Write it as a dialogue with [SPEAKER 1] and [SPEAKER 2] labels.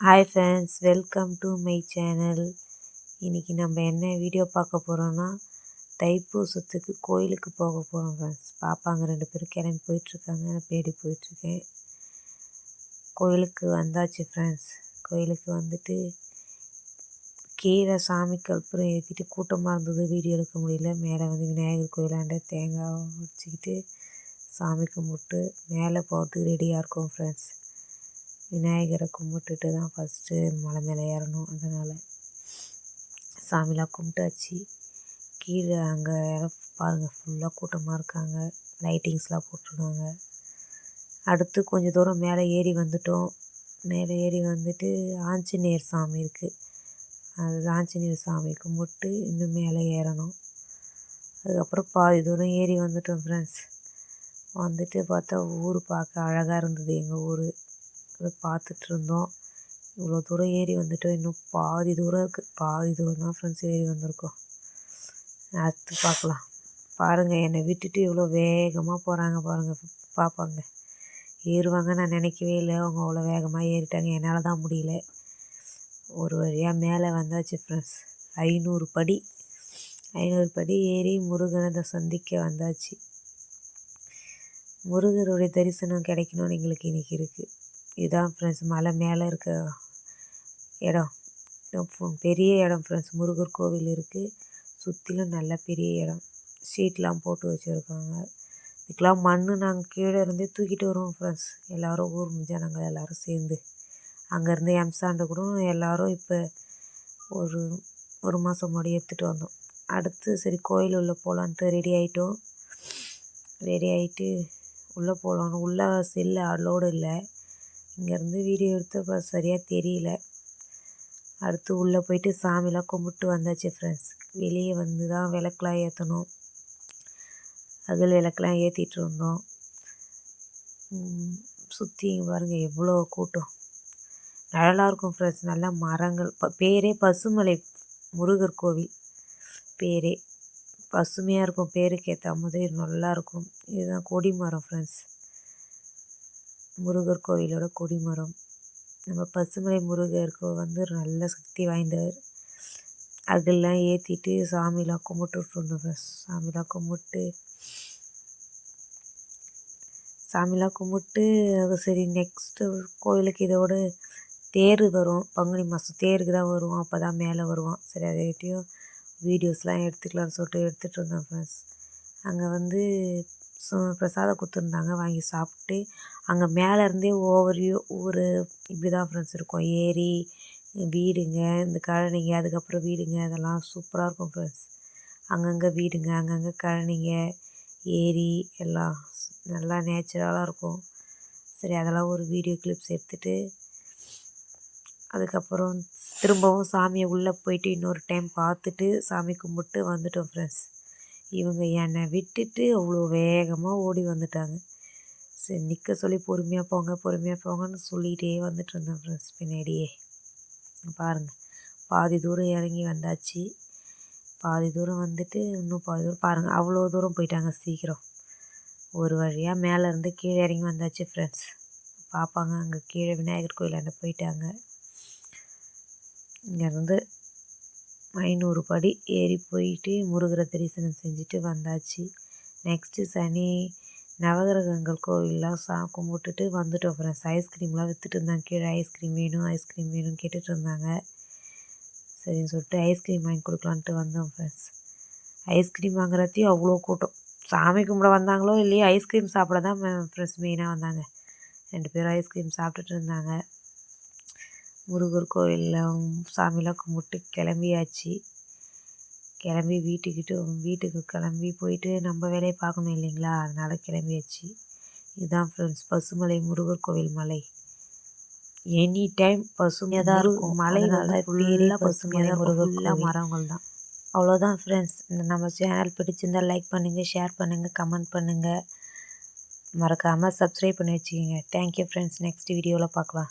[SPEAKER 1] Hi friends welcome to my channel இன்றைக்கி நம்ம என்ன வீடியோ பார்க்க போகிறோன்னா தைப்பூசத்துக்கு கோயிலுக்கு போக போகிறோம் ஃப்ரெண்ட்ஸ் பாப்பாங்க ரெண்டு பேரும் கிளம்பி போயிட்டுருக்காங்க நான் தேடி போயிட்டுருக்கேன். கோயிலுக்கு வந்தாச்சு ஃப்ரெண்ட்ஸ் கோயிலுக்கு வந்துட்டு கீழே சாமி கற்பூரம் ஏற்றிட்டு கூட்டமாக இருந்தது வீடியோ எடுக்க முடியல. மேலே வந்து விநாயகர் கோயிலாண்ட தேங்காய் வச்சுக்கிட்டு சாமி கும்பிட்டு மேலே போகிறதுக்கு ரெடியாக இருக்கும் ஃப்ரெண்ட்ஸ் விநாயகரை கும்பிட்டுட்டு தான் ஃபஸ்ட்டு மலை மேலே ஏறணும். அதனால் சாமிலாம் கும்பிட்டாச்சு. கீழே அங்கே பாருங்கள் ஃபுல்லாக கூட்டமாக இருக்காங்க. லைட்டிங்ஸ்லாம் போட்டிருக்காங்க. அடுத்து கொஞ்சம் தூரம் மேலே ஏறி வந்துட்டோம். மேலே ஏறி வந்துட்டு ஆஞ்சநேயர் சாமி இருக்குது அது ஆஞ்சநேயர் சாமி கும்பிட்டு இன்னும் மேலே ஏறணும். அதுக்கப்புறம் பாதி தூரம் ஏறி வந்துட்டோம் ஃப்ரெண்ட்ஸ் வந்துட்டு பார்த்தா ஊர் பார்க்க அழகாக இருந்தது எங்கள் ஊர். போய் பார்த்துட்டு இருந்தோம் இவ்வளோ தூரம் ஏறி வந்துட்டோம். இன்னும் பாதி தூரம் இருக்குது பாதி தூரம் தான் ஃப்ரெண்ட்ஸ் ஏறி வந்திருக்கோம். அடுத்து பார்க்கலாம். பாருங்கள் என்னை விட்டுட்டு இவ்வளோ வேகமாக போகிறாங்க பாருங்கள் பார்ப்பாங்க ஏறுவாங்க நான் நினைக்கவே இல்லை. அவங்க அவ்வளோ வேகமாக ஏறிட்டாங்க. என்னால் தான் முடியல. ஒரு வழியாக மேலே வந்தாச்சு ஃப்ரெண்ட்ஸ் ஐநூறு படி. ஐநூறு படி ஏறி முருகனை சந்திக்க வந்தாச்சு. முருகருடைய தரிசனம் கிடைக்கணும்னு எங்களுக்கு இன்றைக்கி இருக்குது இதுதான் ஃப்ரெண்ட்ஸ் மலை மேலே இருக்க இடம். பெரிய இடம் ஃப்ரெண்ட்ஸ் முருகர் கோவில் இருக்குது சுற்றிலும் நல்ல பெரிய இடம். ஷீட்லாம் போட்டு வச்சுருக்காங்க. இதுக்கெலாம் மண் நாங்கள் கீழே இருந்தே தூக்கிட்டு வருவோம் ஃப்ரெண்ட்ஸ் எல்லோரும் ஊர் ஜனங்கள் எல்லோரும் சேர்ந்து. அங்கேருந்து எம்சாண்டு கூட எல்லோரும் இப்போ ஒரு ஒரு மாதம் முன்னாடி எடுத்துகிட்டு வந்தோம். அடுத்து சரி கோயில் உள்ளே போகலான்ட்டு ரெடி ஆகிட்டோம் ரெடி ஆகிட்டு உள்ளே போகலான்னு உள்ளே செல்லு அலோடு இல்லை. இங்கேருந்து வீடியோ எடுத்து இப்போ சரியாக தெரியல. அடுத்து உள்ளே போயிட்டு சாமிலாம் கும்பிட்டு வந்தாச்சு ஃப்ரெண்ட்ஸ் வெளியே வந்து தான் விளக்கெலாம் ஏற்றணும் அதில் விளக்குலாம் ஏற்றிட்டு இருந்தோம். சுற்றி பாருங்கள் எவ்வளோ கூட்டம். நல்லா இருக்கும் ஃப்ரெண்ட்ஸ் நல்லா மரங்கள் பேரே பசுமலை முருகர் கோவில். பேரே பசுமையாக இருக்கும். பேருக்கு ஏற்ற மாதிரி நல்லாயிருக்கும் இதுதான் கொடி மரம் ஃப்ரெண்ட்ஸ் முருகர் கோவிலோட கொடிமரம். நம்ம பசுமலை முருகருக்கு வந்து நல்ல சக்தி வாய்ந்தவர். அதெல்லாம் ஏற்றிட்டு சாமிலாம் கும்பிட்டுட்டு இருந்தோம் ஃபஸ்ட் சாமிலாம் கும்பிட்டு சாமிலாம் கும்பிட்டு அது சரி நெக்ஸ்ட்டு கோயிலுக்கு இதோட தேர் வரும். பங்குனி மாதம் தேருக்கு தான் வருவோம். அப்போ தான் மேலே வருவோம். சரி அதைட்டையும் வீடியோஸ்லாம் எடுத்துக்கலாம்னு சொல்லிட்டு எடுத்துகிட்டு இருந்தோம் ஃப்ரெண்ட்ஸ் அங்கே வந்து பிரசாதம் கொடுத்துருந்தாங்க. வாங்கி சாப்பிட்டு அங்கே மேலேருந்தே இருந்தே ஒவ்வொரு ஊர் இப்படி தான் ஃப்ரெண்ட்ஸ் இருக்கும். ஏரி வீடுங்க இந்த கழனிங்க அதுக்கப்புறம் வீடுங்க அதெல்லாம் சூப்பராக இருக்கும் ஃப்ரெண்ட்ஸ் அங்கங்கே வீடுங்க அங்கங்கே கழனிங்க ஏரி எல்லாம் நல்லா நேச்சுரலாக இருக்கும். சரி அதெல்லாம் ஒரு வீடியோ கிளிப்ஸ் எடுத்துகிட்டு அதுக்கப்புறம் திரும்பவும் சாமியை உள்ளே போயிட்டு இன்னொரு டைம் பார்த்துட்டு சாமி கும்பிட்டு வந்துட்டோம் ஃப்ரெண்ட்ஸ் இவங்க என்னை விட்டுட்டு அவ்வளோ வேகமாக ஓடி வந்துட்டாங்க. சரி நிற்க சொல்லி பொறுமையாக போங்க பொறுமையாக போங்கன்னு சொல்லிகிட்டே வந்துட்டு இருந்தேன் ஃப்ரெண்ட்ஸ் பின்னாடியே பாருங்கள் பாதி தூரம் இறங்கி வந்தாச்சு. பாதி தூரம் வந்துட்டு இன்னும் பாதி தூரம் பாருங்கள் அவ்வளோ தூரம் போயிட்டாங்க சீக்கிரம். ஒரு வழியாக மேலேருந்து கீழே இறங்கி வந்தாச்சு ஃப்ரெண்ட்ஸ் பார்ப்பாங்க அங்கே கீழே விநாயகர் கோயிலாண்ட போயிட்டாங்க. இங்கேருந்து ஐநூறு படி ஏறி போயிட்டு முருகரை தரிசனம் செஞ்சுட்டு வந்தாச்சு. நெக்ஸ்ட்டு சனி நவகிரகங்கள் கோவிலெலாம் சா கும்பிட்டுட்டு வந்துட்டோம். ஃப்ரெண்ட்ஸ் ஐஸ்கிரீம்லாம் விற்றுட்டு இருந்தாங்க. கீழே ஐஸ்கிரீம் வேணும் ஐஸ்கிரீம் வேணும்னு கேட்டுட்டு இருந்தாங்க. சரின்னு சொல்லிட்டு ஐஸ்கிரீம் வாங்கி கொடுக்கலான்ட்டு வந்தோம் ஃப்ரெண்ட்ஸ் ஐஸ்கிரீம் வாங்குறதையும் அவ்வளோ கூட்டம். சாமி கும்பிட வந்தாங்களோ இல்லையோ ஐஸ்கிரீம் சாப்பிட தான் ஃப்ரெண்ட்ஸ் மெயினாக வந்தாங்க. ரெண்டு பேரும் ஐஸ்கிரீம் சாப்பிட்டுட்டு இருந்தாங்க. முருகர் கோயிலில் சாமிலாம் கும்பிட்டு கிளம்பியாச்சு. கிளம்பி வீட்டுக்கிட்டு வீட்டுக்கு கிளம்பி போயிட்டு நம்ம வேலையை பார்க்கணும் இல்லைங்களா? அதனால் கிளம்பியாச்சு. இதுதான் ஃப்ரெண்ட்ஸ் பசுமலை முருகர் கோவில் மலை. எனி டைம் பசுமையாக தான் இருக்கும். மலை நல்லா ஃபுல்லாக பசுமையாக தான் முருகர் ஃபுல்லாக மரங்கள் தான். அவ்வளோதான் ஃப்ரெண்ட்ஸ் இந்த நம்ம சேனல் பிடிச்சிருந்தால் லைக் பண்ணுங்கள் ஷேர் பண்ணுங்கள் கமெண்ட் பண்ணுங்கள் மறக்காமல் சப்ஸ்கிரைப் பண்ணி வச்சுக்கோங்க. தேங்க்யூ ஃப்ரெண்ட்ஸ் நெக்ஸ்ட் வீடியோவில் பார்க்கலாம்.